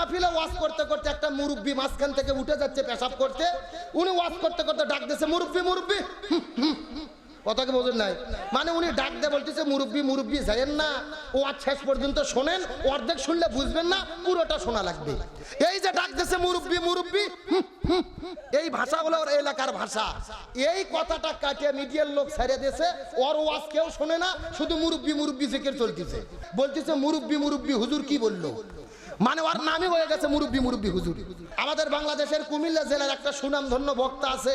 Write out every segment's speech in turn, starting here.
মাহফিলে ওয়াজ করতে করতে একটা মুরব্বী মাঝখান থেকে উঠে যাচ্ছে পেশাব করতে। উনি ওয়াজ করতে করতে ডাক দিয়েছে, মুরব্বী মুরব্বী। কথাকে বোঝেন নাই? মানে উনি ডাক দিয়ে বলতেছে, মুরব্বী মুরব্বী, যাইয়েন না। ও শেষ পর্যন্ত শোনেন, অর্ধেক শুনলে বুঝবেন না, পুরোটা শোনা লাগবে। এই যে ডাক দিয়েছে, মুরব্বী মুরব্বী। এই ভাষাগুলো ওর এলাকার ভাষা। এই কথাটা কাটিয়ে মিডিয়ার লোক ছেড়ে দিয়েছে, ওর ওয়াজ কেউ শোনে না, শুধু মুরব্বী মুরব্বী জিকির চলতেছে। বলতেছে, মুরব্বী মুরব্বী, হুজুর কি বলল? মানে ওর নামই হয়ে গেছে মুরব্বী মুরব্বী হুজুর। আমাদের বাংলাদেশের কুমিল্লা জেলার একটা সুনামধন্য বক্তা আছে,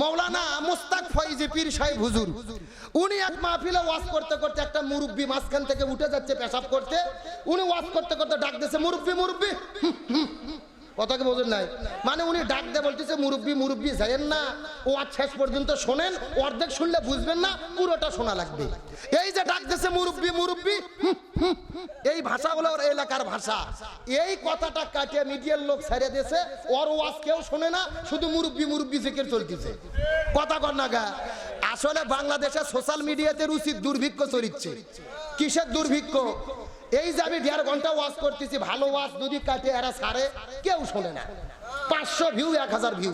মৌলানা মুস্তাক ফয়জি পীর সাহেব হুজুর। উনি এক মাহফিলে ওয়াজ করতে করতে একটা মুরব্বী মাঝখান থেকে উঠে যাচ্ছে পেশাব করতে। উনি ওয়াজ করতে করতে ডাক দিয়েছে, মুরব্বী মুরব্বী। হুম। কথাকে বোঝেন নাই। মানে উনি ডাক দিয়ে বলতেছে, মুরব্বী মুরব্বী যাইয়েন না? ও আজ শেষ পর্যন্ত শোনেন, অর্ধেক শুনলে বুঝবেন না, পুরোটা শোনা লাগবে। এই যে ডাক দিয়েছে, মুরব্বী মুরব্বী। এই ভাষাগুলো ওর এলাকার ভাষা। এই কথাটা কাটিয়ে মিডিয়ার লোক ছেড়ে দিয়েছে, ওর ওয়াজ কেউ শোনে না, শুধু মুরব্বী মুরব্বী জিকির চলতেছে। কথা কর না গা। আসলে বাংলাদেশে সোশ্যাল মিডিয়াতে রুচির দুর্ভিক্ষ চলিচ্ছে কিসের দুর্ভিক্ষ? এই যে আমি দেড় ঘণ্টা ওয়াজ করতেছি, ভালো ওয়াজ যদি কাটে, এরা সারে, কেউ শোনে না। পাঁচশো ভিউ এক হাজার ভিউ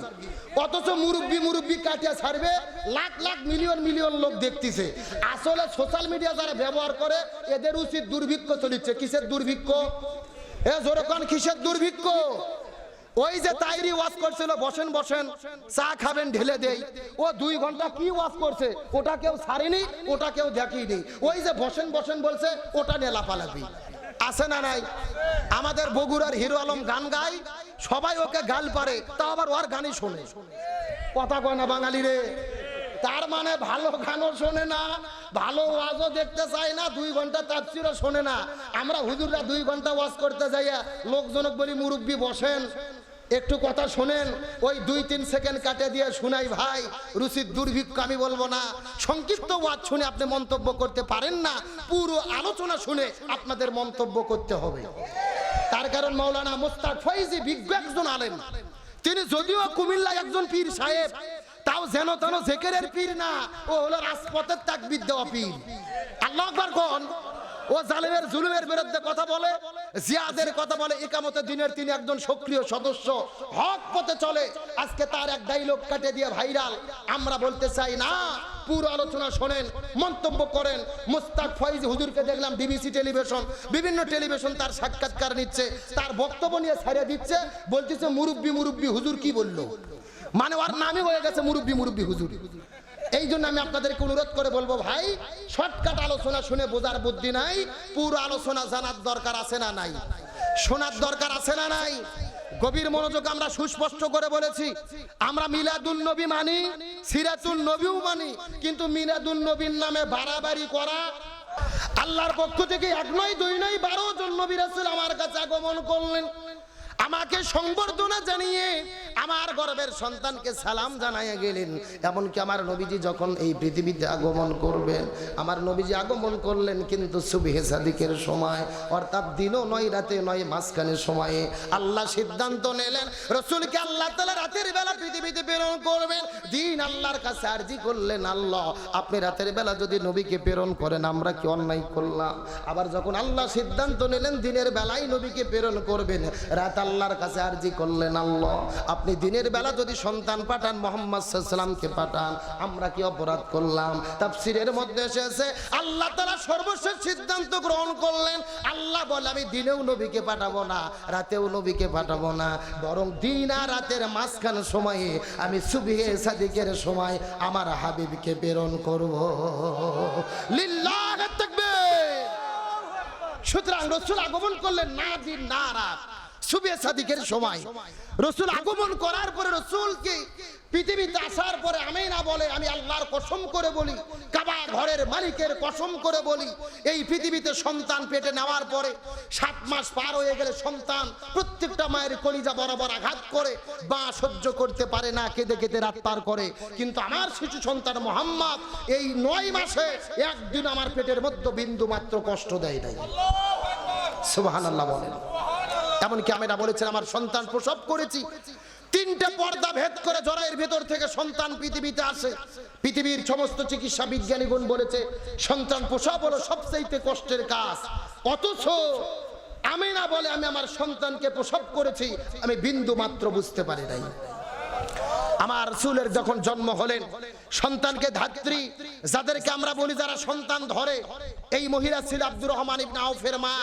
অথচ মুরব্বী মুরব্বী কাটিয়া ছাড়বে, লাখ লাখ মিলিয়ন মিলিয়ন লোক দেখতেছে। আসলে সোশ্যাল মিডিয়া যারা ব্যবহার করে, এদের উচিত দুর্ভিক্ষ চলিচ্ছে। কিসের দুর্ভিক্ষ? এ জোরকান, কিসের দুর্ভিক্ষ? ওই যে তাইরি ওয়াজ করছিল, বসেন বসেন, চা খাবেন, ঢেলে দেই। ও দুই ঘণ্টা কি ওয়াজ করছে? ওটা কেউ ছাড়েনি, ওটা কেউ দেখেনি। ওই যে বসেন বসেন বলছে, ওটা নিয়ে লাফালাফি। আছে না নাই? আমাদের বগুড়ার হিরো আলম গান গায়, সবাই ওকে গাল পারে তা আবার ওর গানই শোনে। কথা কয় না বাঙালি রে? তার মানে ভালো গানও শোনে না, ভালো ওয়াজও দেখতে চায় না, দুই ঘণ্টা তাফসিরও শোনে না। আমরা হুজুররা দুই ঘণ্টা ওয়াজ করতে যাইয়া লোকজনক বলি, মুরব্বী বসেন। একটু কথা শোনেন, ওই দুই তিন সেকেন্ড কাটে দিয়ে শুনাই ভাই, রুচির দুর্ভিক্ষ আমি বলব না। সংক্ষিপ্ত ওয়াজ শুনে আপনি মন্তব্য করতে পারেন না, পুরো আলোচনা শুনে আপনাদের মন্তব্য করতে হবে। তার কারণ মৌলানা মোস্তাক ফৈজি বিজ্ঞ একজন আলেম। তিনি যদিও কুমিল্লা একজন পীর সাহেব, তাও যেন তেন জেকেরের পীর না, ও হলো রাজপথের তাকবিদ দেওয়া পীর। আল্লাহ আকবার কোন? ও জালেমের জুলুমের বিরুদ্ধে কথা বলে, জিয়াদের কথা বলে, একামতে দিনের তিনি একজন সক্রিয় সদস্য, হক পথে চলে। আজকে তার এক ডাইলগ কাটে দিয়ে ভাইরাল আমরা বলতে চাই, না, পুরো আলোচনা শোনেন, মন্তব্য করেন। মুস্তাক ফয়েজ হুজুরকে দেখলাম বিবিসি টেলিভিশন বিভিন্ন টেলিভিশন তার সাক্ষাৎকার নিচ্ছে, তার বক্তব্য নিয়ে ছাড়িয়ে দিচ্ছে, বলতেছে, মুরব্বী মুরব্বী, হুজুর কি বলল? মানে ওর নামই হয়ে গেছে, মুরব্বী মুরব্বী, হুজুর। এই জন্য আমি আপনাদেরকে অনুরোধ করে বলব ভাই, শর্টকাট আলোচনা শুনে বোঝার বুদ্ধি নাই, পুরো আলোচনা জানার দরকার আছে না নাই? শোনার দরকার আছে না নাই? গভীর মনোযোগ আমরা সুস্পষ্ট করে বলেছি, আমরা মিলাদুন নবী মানি সিরাতুল নবীও মানি, কিন্তু মিলাদুন নবীর নামে বাড়াবাড়ি করা, আল্লাহর পক্ষ থেকে এক নয়, দুই নয়, বারো জন নবী আমার কাছে আগমন করলেন। আমাকে সংবর্ধনা জানিয়ে আমার গর্বের সন্তানকে সালাম জানাইয়া গেলেন। এমনকি আমার নবীজি যখন এই পৃথিবীতে আগমন করবেন, আমার নবীজি আগমন করলেন কিন্তু সুবিহে সাদিকের সময়, অর্থাৎ দিনও নয় রাতে নয় মাঝখানের সময়ে আল্লাহ সিদ্ধান্ত নিলেন, রসুলকে আল্লাহ তালা রাতের বেলা পৃথিবীতে প্রেরণ করবেন। দিন আল্লাহর কাছে আর্জি করলেন, আল্লাহ, আপনি রাতের বেলা যদি নবীকে প্রেরণ করেন, আমরা কি অন্যায় করলাম? আবার যখন আল্লাহ সিদ্ধান্ত নিলেন, দিনের বেলায় নবীকে প্রেরণ করবেন, রাত আল্লাহর কাছে আর্জি করলেন, আল্লাহ, আপনি দিনের বেলা যদি সন্তান পাঠান, মোহাম্মদ সাল্লামকে পাঠান, আমরা কি অপরাধ করলাম? তাফসিরের মধ্যে এসেছে, আল্লাহ তারা সর্বশেষ সিদ্ধান্ত গ্রহণ করলেন। আল্লাহ বলে, আমি দিনেও নবীকে পাঠাবো না, রাতেও নবীকে পাঠাবো না, বরং দিন আর রাতের মাঝখান সময়ে আমি সুবিহে সাদিকের সময় আমার হাবিবকে প্রেরণ করব। লিল্লাহ সুতরাং রসুল আগমন করলেন, না দিন, না রাত। সুবে সাদিকের সময়। রসুল আগমন করার পরে রসুলকে পৃথিবীতে আসার পরে আমি না বলে, আমি আল্লাহর কসম করে বলি, কাবা ঘরের মালিকের কসম করে বলি, এই পৃথিবীতে সন্তান পেটে নেওয়ার পরে সাত মাস পার হয়ে গেলে সন্তান প্রত্যেকটা মায়ের কলিজা বরাবর আঘাত করে, বা সহ্য করতে পারে না, কেঁদে কেঁদে রাত পার করে। কিন্তু আমার শিশু সন্তান মোহাম্মদ এই নয় মাসে একদিন আমার পেটের মধ্যে বিন্দু মাত্র কষ্ট দেয় নাই। সুবাহান আল্লাহ বলেন। এমনকি আমি না বলেছেন আমার সন্তান প্রসব করেছি। তিনটা পর্দা ভেদ করে জরায়ের ভেতর থেকে সন্তান পৃথিবীতে আসে। পৃথিবীর সমস্ত চিকিৎসা বিজ্ঞানীগণ বলেছে, সন্তান প্রসব হলো সবচাইতে কষ্টের কাজ। অথচ আমি না বলে আমি আমার সন্তানকে প্রসব করেছি, আমি বিন্দু মাত্র বুঝতে পারি নাই। আমার রসুলের যখন জন্ম হলেন, সন্তানকে ধাত্রী, যাদেরকে আমরা বলি যারা সন্তান ধরে, এই মহিলা ছিল আব্দুর রহমান ইবনে মা।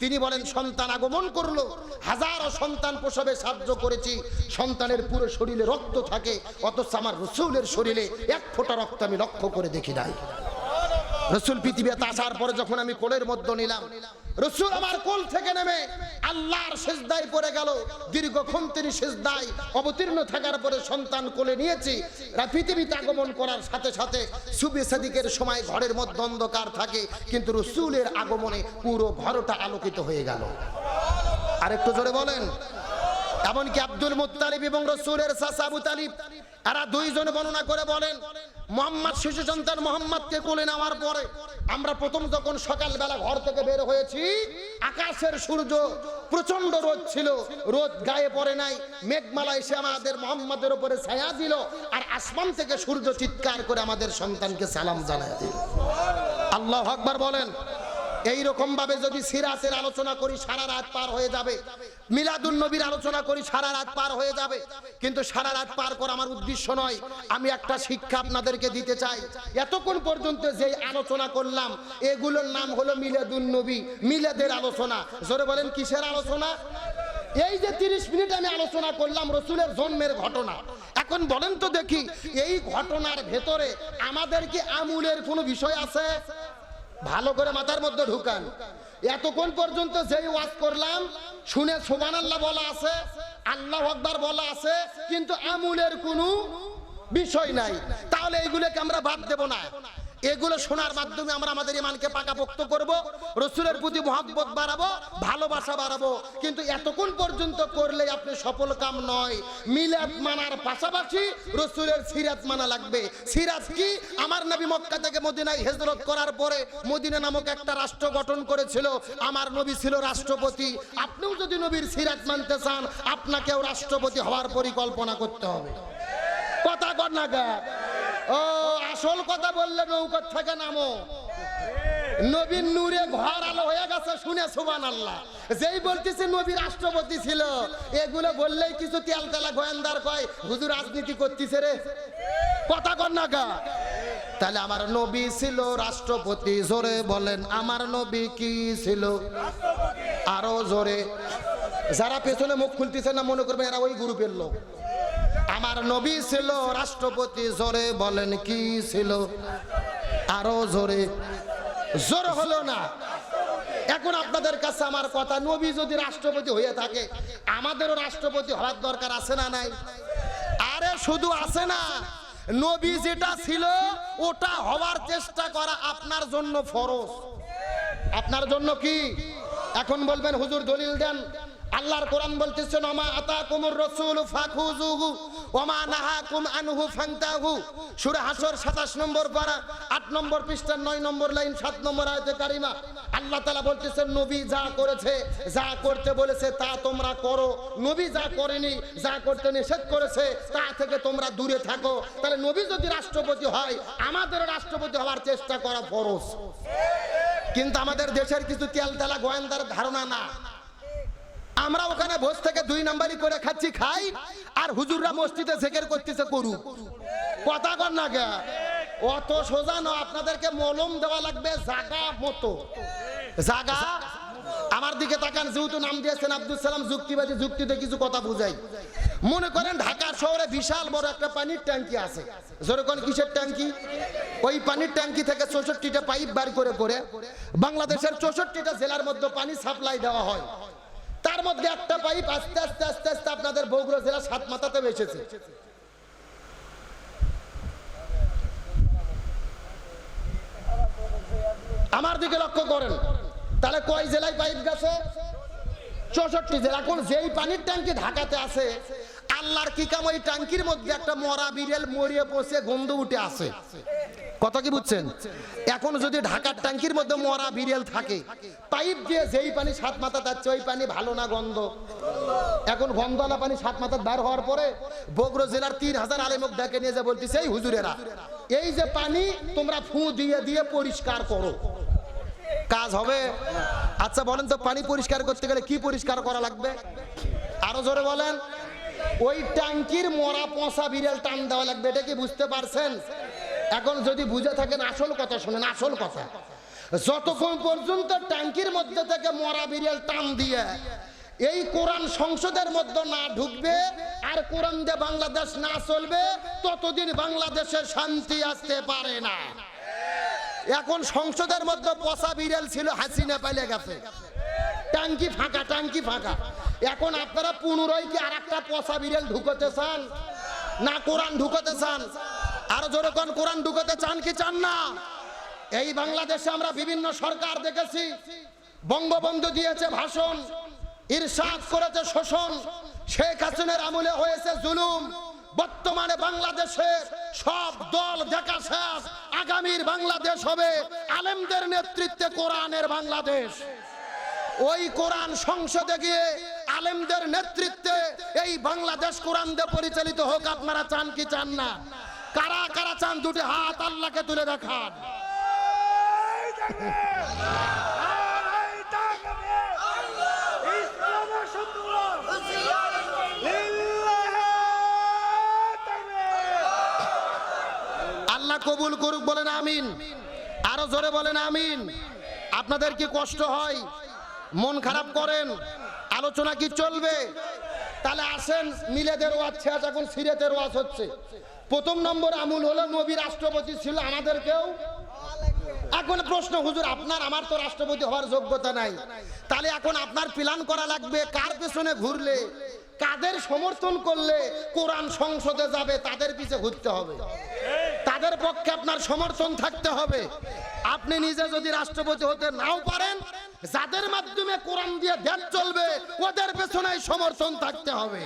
তিনি বলেন, সন্তান আগমন করল, হাজারো সন্তান প্রসবে সাহায্য করেছি, সন্তানের পুরো শরীরে রক্ত থাকে, অথচ আমার রসুলের শরীরে এক ফোঁটা রক্ত আমি লক্ষ্য করে দেখি নাই। রসুল পৃথিবীতে আসার পরে যখন আমি কোলের মধ্যে নিলাম রসুল আমার কোল থেকে নেমে আল্লাহর সেজদায় পড়ে গেল। দীর্ঘক্ষণ তিনি সেজদায় অবতীর্ণ থাকার পরে সন্তান কোলে নিয়েছি। পৃথিবীতে আগমন করার সাথে সাথে সুবি সাদিকের সময় ঘরের মধ্যে অন্ধকার থাকে, কিন্তু রসুলের আগমনে পুরো ঘরটা আলোকিত হয়ে গেল। আরেকটু জোরে বলেন এমনকি আব্দুল মুত্তালিব এবং রসুলের আবু তালিব, এরা দুইজন বর্ণনা করে বলেন, মোহাম্মদ শিশু সন্তান মোহাম্মদকে কোলে নেওয়ার পরে আমরা প্রথম যখন সকালবেলা ঘর থেকে বের হয়েছি, আকাশের সূর্য প্রচণ্ড রোদ ছিল, রোদ গায়ে পড়ে নাই, মেঘমালা এসে আমাদের মোহাম্মদের উপরে ছায়া দিল আর আসমান থেকে সূর্য চিৎকার করে আমাদের সন্তানকে সালাম জানায় দিল। আল্লাহ আকবার বলেন এই রকম ভাবে যদি সিরাতের আলোচনা করি, সারা রাত পার হয়ে যাবে। মিলাদুন নবীর আলোচনা করি, সারা রাত পার হয়ে যাবে। কিন্তু সারা রাত পার করা আমার উদ্দেশ্য নয়। আমি একটা শিক্ষা আপনাদেরকে দিতে চাই। এতক্ষণ পর্যন্ত যে আলোচনা করলাম, এগুলোর নাম হলো মিলাদুন নবী, মিলাদের আলোচনা। জোরে বলেন, কিসের আলোচনা? এই যে তিরিশ মিনিট আমি আলোচনা করলাম রসুলের জন্মের ঘটনা। এখন বলেন তো দেখি, এই ঘটনার ভেতরে আমাদের কি আমুলের কোনো বিষয় আছে? ভালো করে মাথার মধ্যে ঢুকান। এতক্ষণ পর্যন্ত যেই ওয়াজ করলাম, শুনে সোমান আল্লাহ বলা আছে, আল্লাহ আকবার বলা আছে, কিন্তু আমুলের কোনো বিষয় নাই। তাহলে এইগুলোকে আমরা বাদ দেব না। এগুলো শোনার মাধ্যমে আমরা আমাদের ইমানকে পাকাপোক্ত করব, রসুলের প্রতি মহাব্বত বাড়াবো, ভালোবাসা বাড়াবো। কিন্তু এতক্ষণ পর্যন্ত করলে আপনি সফল কাম নয়। মিলাদ মানার পাশাপাশি রসুলের সিরাত মানা লাগবে। সিরাত কি? আমার নবী মক্কা থেকে মদিনায় হেজরত করার পরে মদিনা নামক একটা রাষ্ট্র গঠন করেছিল। আমার নবী ছিল রাষ্ট্রপতি। আপনিও যদি নবীর সিরাত মানতে চান, আপনাকেও রাষ্ট্রপতি হওয়ার পরিকল্পনা করতে হবে। কথা কর না। ও, আসল কথা বললে নৌকার থেকে নামো। নবীর নূরে ঘর আলো হয়ে গেছে শুনে সুবান আল্লাহ যেই বলতেছে নবী রাষ্ট্রপতি ছিল, এগুলো বললেই কিছু তেল তেলা গোয়েন্দার কয়, হুজুর রাজনীতি করতেছে রে। কথা কর না গা। তাহলে আমার নবী ছিল রাষ্ট্রপতি, জোরে বলেন, আমার নবী কি ছিল? আরও জোরে, যারা পেছনে মুখ খুলতেছে না, মনে করবেন এরা ওই গ্রুপের লোক। আমার নবী ছিল, রাষ্ট্রপতি জোরে বলেন, কি ছিল? আরও জোরে। জোর হলো না। এখন আপনাদের কাছে আমার কথা, নবী যদি রাষ্ট্রপতি হয়ে থাকে, আমাদেরও রাষ্ট্রপতি হওয়ার দরকার আছে না নাই? আরে শুধু আছে না। নবী যেটা ছিল, ওটা হওয়ার চেষ্টা করা আপনার জন্য ফরজ। আপনার জন্য কি? এখন বলবেন, হুজুর দলিল দেন। আল্লাহর কোরআন বলতেছেন আমা আতা কুমুর রাসূল ফাখুযুহু। ওমা নাহাকুম আনহু ফান্তাহু। সূরা হাসর 27 নম্বর পারা 8 নম্বর পৃষ্ঠার 9 নম্বর লাইন 7 নম্বর আয়াতে কারিমা। আল্লাহ তাআলা বলতেছেন নবী যা করেছে, যা করতে বলেছে, তা তোমরা করো। নবী যা করেনি, যা করতে নিষেধ করেছে, তা থেকে তোমরা দূরে থাকো। তাহলে নবী যদি রাষ্ট্রপতি হয়, আমাদের রাষ্ট্রপতি হওয়ার চেষ্টা করা ফরজ। কিন্তু আমাদের দেশের কিছু তেল তেলা গোয়েন্দার ধারণা না। আমরা ওখানে বস থেকে দুই নাম্বারই করে খাচ্ছি, খাই, আর হুজুররা মসজিদে জেকের করতেছে করু কথা কর না গে অত সোজা না, আপনাদেরকে মলম দেওয়া লাগবে জাগা মতো। জাগা? আমার দিকে তাকান, যেহেতু নাম দিয়েছেন আব্দুল সালাম যুক্তিবাদী যুক্তিতে কিছু কথা বুঝাই। মনে করেন ঢাকা শহরে বিশাল বড় একটা পানির ট্যাঙ্কি আছে। যেরকম কিসের ট্যাঙ্কি? ওই পানির ট্যাঙ্কি থেকে চৌষট্টিটা পাইপ বার করে করে বাংলাদেশের চৌষট্টিটা জেলার মধ্যে পানি সাপ্লাই দেওয়া হয়। তার মধ্যে একটা পাইপ আস্তে আস্তে আস্তে আস্তে আপনাদের বগুড়া জেলা সাত মাথাতে বেসেছে আমার দিকে লক্ষ্য করেন। তাহলে কয় জেলায় পাইপ গেছে? চৌষট্টি জেলা। এখন যেই পানির ট্যাঙ্কি ঢাকাতে আছে, আল্লাহর কি কাম ওই ট্যাঙ্কির মধ্যে একটা মরা বিড়েল মরিয়ে পচে গন্ধ উঠে আছে। কথা কি বুঝছেন? এখন যদি ঢাকার ট্যাঙ্কির মধ্যে মরা বিড়েল থাকে, পাইপ দিয়ে যেই পানি সাত মাথা যাচ্ছে, ওই পানি ভালো না গন্ধ? এখন গন্ধওয়ালা পানি সাত মাথার বার হওয়ার পরে বগুড়া জেলার তিন হাজার আলেমক ডেকে নিয়ে যা বলতেছে, এই হুজুরেরা, এই যে পানি তোমরা ফু দিয়ে দিয়ে পরিষ্কার করো। কাজ হবে? আচ্ছা বলেন তো, পানি পরিষ্কার করতে গেলে কি পরিষ্কার করা লাগবে? আরও জোরে বলেন। ওই ট্যাঙ্কির মরা পচা বিড়াল টান দেওয়া লাগবে, এটা কি বুঝতে পারছেন? এখন যদি বুঝে থাকেন, আসল কথা শোনেন, আসল কথা। যতক্ষণ পর্যন্ত ট্যাঙ্কির মধ্যে থেকে মরা বিড়াল টান দিয়ে এই কোরআন সংসদের মধ্যে না ঢুকবে আর কোরআন দিয়ে বাংলাদেশ না চলবে, ততদিন বাংলাদেশে শান্তি আসতে পারে না। এখন সংসদের মধ্যে পচা বিড়াল ছিল, হাসিনা পাইলে গেছে। ট্যাঙ্কি ফাঁকা ট্যাঙ্কি ফাঁকা। এখন আপনারা পুনরায় কি আর একটা পচা বিড়াল ঢুকতে চান? না কোরআন ঢুকতে চান? আরও জোরে কোন কোরআন ঢুকতে চান কি চান না? এই বাংলাদেশে আমরা বিভিন্ন সরকার দেখেছি, বঙ্গবন্ধু দিয়েছে ভাষণ, ইরশাদ করেছে শোষণ, শেখ হাসিনের আমলে হয়েছে জুলুম। বর্তমানে বাংলাদেশে সব দল দেখা শেষ, আগামীর বাংলাদেশ হবে আলেমদের নেতৃত্বে কোরআনের বাংলাদেশ। ওই কোরআন সংসদে গিয়ে আলেমদের নেতৃত্বে এই বাংলাদেশ কোরআন দিয়ে পরিচালিত হোক, আপনারা চান কি চান না? কারা কারা চান দুটি হাত আল্লাহকে তুলে দেখান। আল্লাহ কবুল করুক বলেন আমিন। আরও জোরে বলেন আমিন। আপনাদের কি কষ্ট হয়? মন খারাপ করেন? আলোচনা কি চলবে? তাহলে আসেন, মিলেদের ওয়াজ শেষ, এখন সিরেতের ওয়াজ হচ্ছে। প্রথম নম্বর আমুল হলো, নবী রাষ্ট্রপতি ছিল আমাদেরকেও। এখন প্রশ্ন, হুজুর, আপনার, আমার তো রাষ্ট্রপতি হওয়ার যোগ্যতা নাই। তাহলে এখন আপনার প্ল্যান করা লাগবে, কার পেছনে ঘুরলে, কাদের সমর্থন করলে কোরআন সংসদে যাবে, তাদের পিছে ঘুরতে হবে। তাদের পক্ষে আপনার সমর্থন থাকতে হবে। আপনি নিজে যদি রাষ্ট্রপতি হতে নাও পারেন যাদের মাধ্যমে কোরআন দিয়ে দেশ চলবে, ওদের পেছনে সমর্থন থাকতে হবে।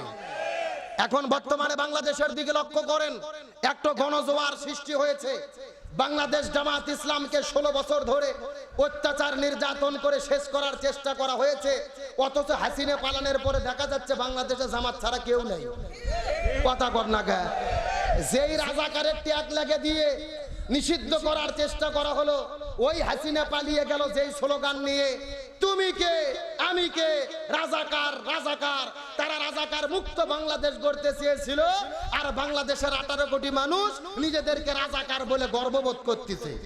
এখন বর্তমানে বাংলাদেশের দিকে লক্ষ্য করেন, একটা গণজোয়ার সৃষ্টি হয়েছে। বাংলাদেশ জামাত ইসলামকে ষোলো বছর ধরে অত্যাচার নির্যাতন করে শেষ করার চেষ্টা করা হয়েছে। অথচ হাসিনে পালানের পরে দেখা যাচ্ছে বাংলাদেশে জামাত ছাড়া কেউ নেই। কথা কর না যেই রাজাকারের ট্যাগ লাগে দিয়ে নিষিদ্ধ করার চেষ্টা করা হলো ওই হাসিনা পালিয়ে গেল যেই স্লোগান নিয়ে। তুমি কে? আমি কে? রাজাকার রাজাকার। তারা রাজাকার মুক্ত বাংলাদেশ গড়তে চেয়েছিল। আর বাংলাদেশের আঠারো কোটি মানুষ নিজেদেরকে রাজাকার বলে গর্ববোধ করতেছে।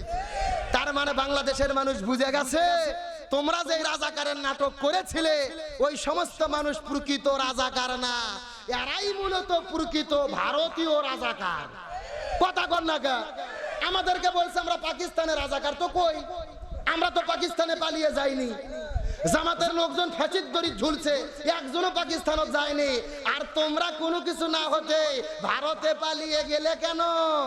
তার মানে বাংলাদেশের মানুষ বুঝে গেছে, তোমরা যে রাজাকারের নাটক করেছিলে, ওই সমস্ত মানুষ প্রকৃত রাজাকার না। এরাই মূলত প্রকৃত ভারতীয় রাজাকার। কথা গা। আমাদেরকে বলছে, আমরা পাকিস্তানের রাজাকার, তো কই? আমরা তো পাকিস্তানে পালিয়ে যাইনি। জামাতের লোকজন ফ্যাসিদ দড়ি ঝুলছে, একজনও পাকিস্তানও যায়নি। আর তোমরা কোনো কিছু না হতে ভারতে পালিয়ে গেলে কেন?